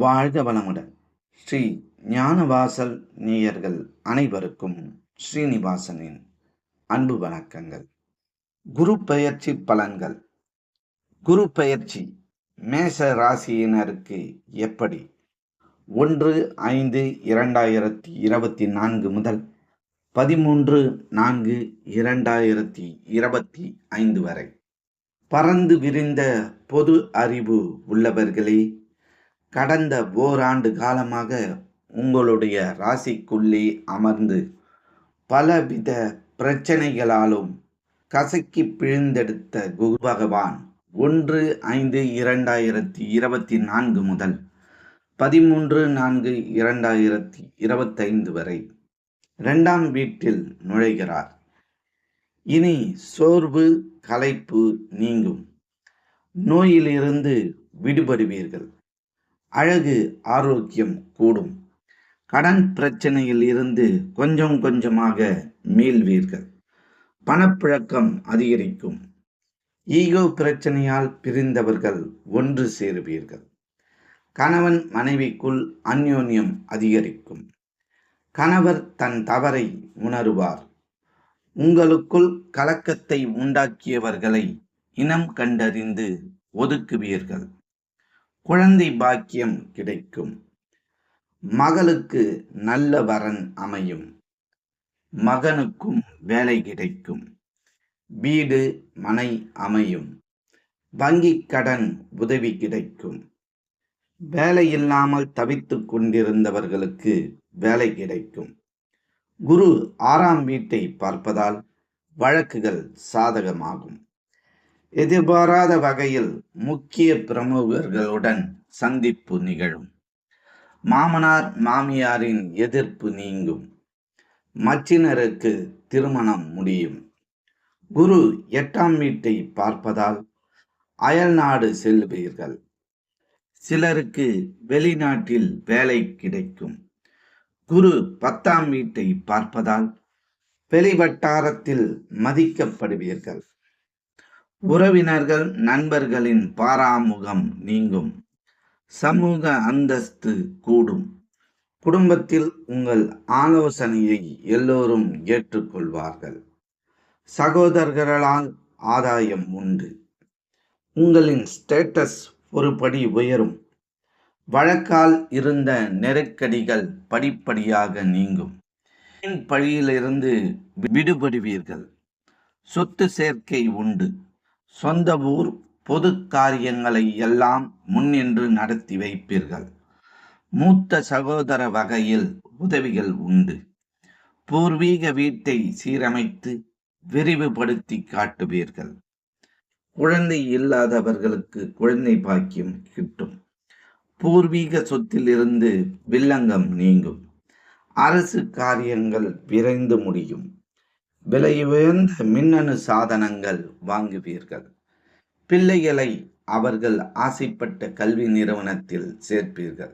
வாழ்க வளமுடன். ஸ்ரீ ஞானவாசல் நேயர்கள் அனைவருக்கும் ஸ்ரீனிவாசனின் அன்பு வணக்கங்கள். குரு பெயர்ச்சி பலன்கள். குரு பெயர்ச்சி மேச ராசியினருக்கு எப்படி? ஒன்று ஐந்து இரண்டாயிரத்தி இருபத்தி நான்கு முதல் பதிமூன்று நான்கு இரண்டாயிரத்தி இருபத்தி ஐந்து வரை. பறந்து விரிந்த பொது அறிவு உள்ளவர்களே கடந்த ஓராண்டு காலமாக உங்களுடைய ராசிக்குள்ளே அமர்ந்து பலவித பிரச்சனைகளாலும் கசக்கி பிழிந்தெடுத்த குரு பகவான் ஒன்று ஐந்து இரண்டாயிரத்தி இருபத்தி நான்கு முதல் பதிமூன்று நான்கு இரண்டாயிரத்தி இருபத்தைந்து வரை இரண்டாம் வீட்டில் நுழைகிறார். இனி சோர்வு களைப்பு நீங்கும். நோயிலிருந்து விடுபடுவீர்கள். அழகு ஆரோக்கியம் கூடும். கடன் பிரச்சனையில் இருந்து கொஞ்சம் கொஞ்சமாக மீள்வீர்கள். பணப்புழக்கம் அதிகரிக்கும். ஈகோ பிரச்சனையால் பிரிந்தவர்கள் ஒன்று சேருவீர்கள். கணவன் மனைவிக்குள் அந்யோன்யம் அதிகரிக்கும். கணவர் தன் தவறை உணருவார். உங்களுக்குள் கலக்கத்தை உண்டாக்கியவர்களை இனம் கண்டறிந்து ஒதுக்குவீர்கள். குழந்தை பாக்கியம் கிடைக்கும். மகளுக்கு நல்ல வரன் அமையும். மகனுக்கும் வேலை கிடைக்கும். வீடு மனை அமையும். வங்கி கடன் உதவி கிடைக்கும். வேலை இல்லாமல் தவித்து கொண்டிருந்தவர்களுக்கு வேலை கிடைக்கும். குரு ஆறாம் வீட்டை பார்ப்பதால் வழக்குகள் சாதகமாகும். எதிர்பாராத வகையில் முக்கிய பிரமுகர்களுடன் சந்திப்பு நிகழும். மாமனார் மாமியாரின் எதிர்ப்பு நீங்கும். மச்சினருக்கு திருமணம் முடியும். குரு எட்டாம் வீட்டை பார்ப்பதால் அயல்நாடு செல்வீர்கள். சிலருக்கு வெளிநாட்டில் வேலை கிடைக்கும். குரு பத்தாம் வீட்டை பார்ப்பதால் வெளிவட்டாரத்தில் மதிக்கப்படுவீர்கள். உறவினர்கள் நண்பர்களின் பாராமுகம் நீங்கும். சமூக அந்தஸ்து கூடும். குடும்பத்தில் உங்கள் ஆலோசனையை எல்லோரும் ஏற்றுக்கொள்வார்கள். சகோதரர்களால் ஆதாயம் உண்டு. உங்களின் ஸ்டேட்டஸ் ஒருபடி உயரும். வழக்கால் இருந்த நெருக்கடிகள் படிப்படியாக நீங்கும். பழியிலிருந்து விடுபடுவீர்கள். சொத்து சேர்க்கை உண்டு. சொந்த ஊர் பொது காரியங்களை எல்லாம் முன்னின்று நடத்தி வைப்பீர்கள். மூத்த சகோதர வகையில் உதவிகள் உண்டு. பூர்வீக வீட்டை சீரமைத்து விரிவுபடுத்தி காட்டுவீர்கள். குழந்தை இல்லாதவர்களுக்கு குழந்தை பாக்கியம் கிட்டும். பூர்வீக சொத்திலிருந்து வில்லங்கம் நீங்கும். அரசு காரியங்கள் விரைந்து முடியும். விலை உயர்ந்த மின்னணு சாதனங்கள் வாங்குவீர்கள். பிள்ளைகளை அவர்கள் ஆசைப்பட்ட கல்வி நிறுவனத்தில் சேர்ப்பீர்கள்.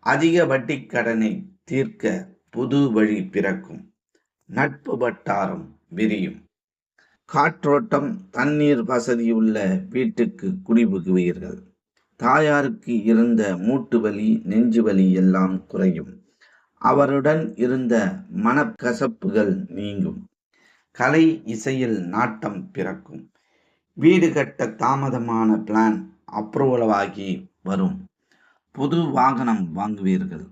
அதிக வட்டி கடனை தீர்க்க புது வழி பிறக்கும். நட்பு வட்டாரம் விரியும். காற்றோட்டம் தண்ணீர் வசதியுள்ள வீட்டுக்கு குடிபுகுவீர்கள். தாயாருக்கு இருந்த மூட்டு வலி நெஞ்சு வலி எல்லாம் குறையும். அவருடன் இருந்த மனக்கசப்புகள் நீங்கும். கலை இசையில் நாட்டம் பிறக்கும். வீடு கட்ட தாமதமான பிளான் அப்ரூவலாகி வரும். புது வாகனம் வாங்குவீர்கள்.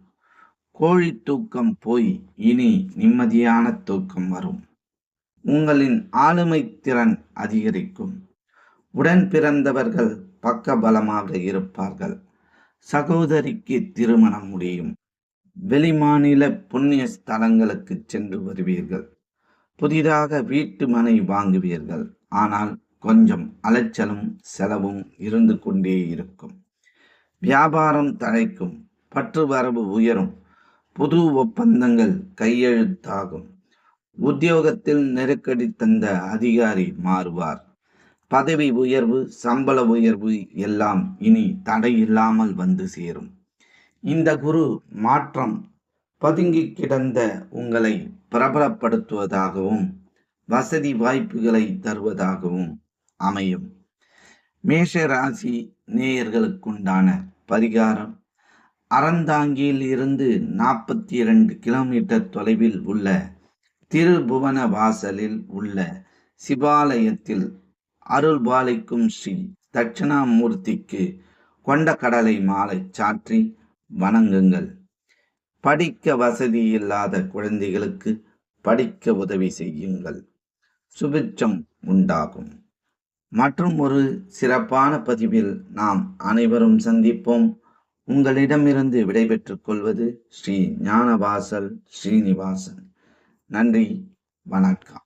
கோழி தூக்கம் போய் இனி நிம்மதியான தூக்கம் வரும். உங்களின் ஆளுமை திறன் அதிகரிக்கும். உடன் பிறந்தவர்கள் பக்க பலமாக இருப்பார்கள். சகோதரிக்கு திருமணம் முடியும். வெளிமாநில புண்ணிய ஸ்தலங்களுக்கு சென்று வருவீர்கள். புதிதாக வீட்டு மனை வாங்குவீர்கள். ஆனால் கொஞ்சம் அலைச்சலும் செலவும் இருந்து கொண்டே இருக்கும். வியாபாரம் தழைக்கும் பற்று வரவு உயரும் புது ஒப்பந்தங்கள் கையெழுத்தாகும். உத்தியோகத்தில் நெருக்கடி தந்த அதிகாரி மாறுவார். பதவி உயர்வு சம்பள உயர்வு எல்லாம் இனி தடையில்லாமல் வந்து சேரும். இந்த குரு மாற்றம் பதுங்கி கிடந்த உங்களை பிரபலப்படுத்துவதாகவும் வசதி வாய்ப்புகளை தருவதாகவும் அமையும். மேஷ ராசி நேயர்களுக்குண்டான பரிகாரம் அறந்தாங்கியில் இருந்து நாற்பத்தி இரண்டு கிலோமீட்டர் தொலைவில் உள்ள திருபுவன வாசலில் உள்ள சிவாலயத்தில் அருள்பாலிக்கும் ஸ்ரீ தட்சிணாமூர்த்திக்கு கொண்ட கடலை மாலை சாற்றி வணங்குங்கள். படிக்க வசதி இல்லாத குழந்தைகளுக்கு படிக்க உதவி செய்யுங்கள். சுபிட்சம் உண்டாகும். மற்றும் ஒரு சிறப்பான பதிவில் நாம் அனைவரும் சந்திப்போம். உங்களிடமிருந்து விடைபெற்றுக் கொள்வது ஸ்ரீ ஞானவாசல் ஸ்ரீனிவாசன். நன்றி வணக்கம்.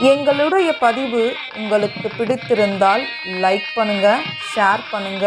எங்களுடைய பதிவு உங்களுக்கு பிடித்திருந்தால் லைக் பண்ணுங்க ஷேர் பண்ணுங்க.